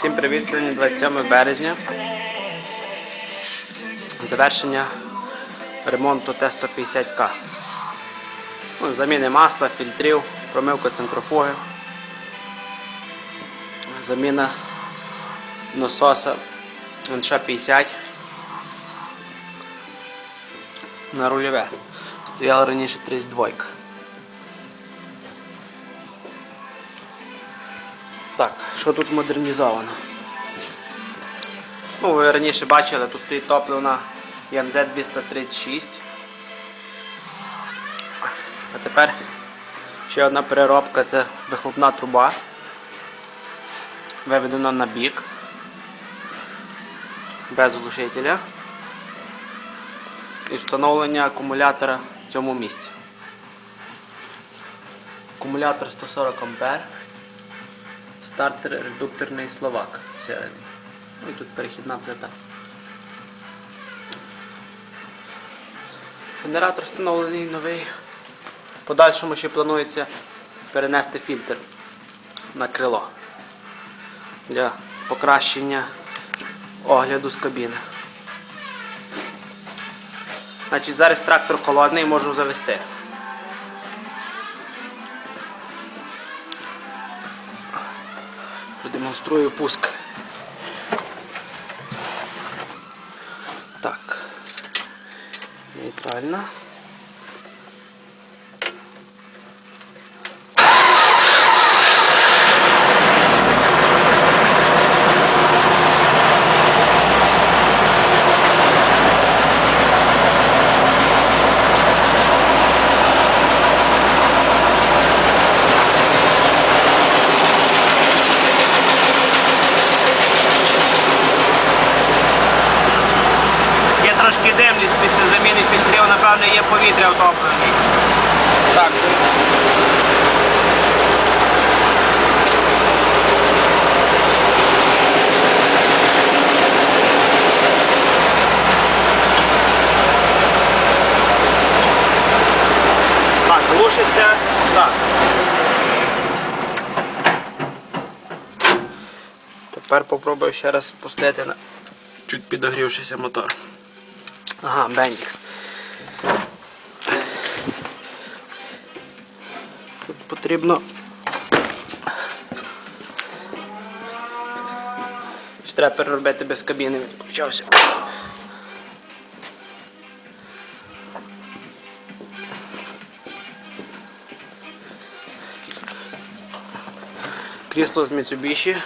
привіт! Сьогодні 27 березня. Завершення ремонту Т-150К. Ну, заміни масла, фільтрів, промивка центрофуги, заміна насоса НШ-50 на рульове. Стояла раніше 32. Так, що тут модернізовано? Ну, ви раніше бачили, тут стоїть топлена ЯМЗ 236. А тепер ще одна переробка це вихлопна труба. Виведена на бік. Без глушителя. І встановлення акумулятора в цьому місці. Акумулятор 140 А. Стартер редукторний словак. Це, ну тут перехідна плита. Генератор встановлений новий. Подальшому ще планується перенести фільтр на крило для покращення огляду з кабіни. Значить, зараз трактор холодний, можу завести. Продемонструю пуск. Так. Нейтрально. Є димність після заміни фільтрів, напевно, є повітря втоплений. Так. Так, глушиться. Так. Тепер попробую ще раз пустити чуть підогрівшися мотор. Ага, Бендікс. Тут потрібно. Ще треба переробити без кабіни, відключався. Крісло з Mitsubishi.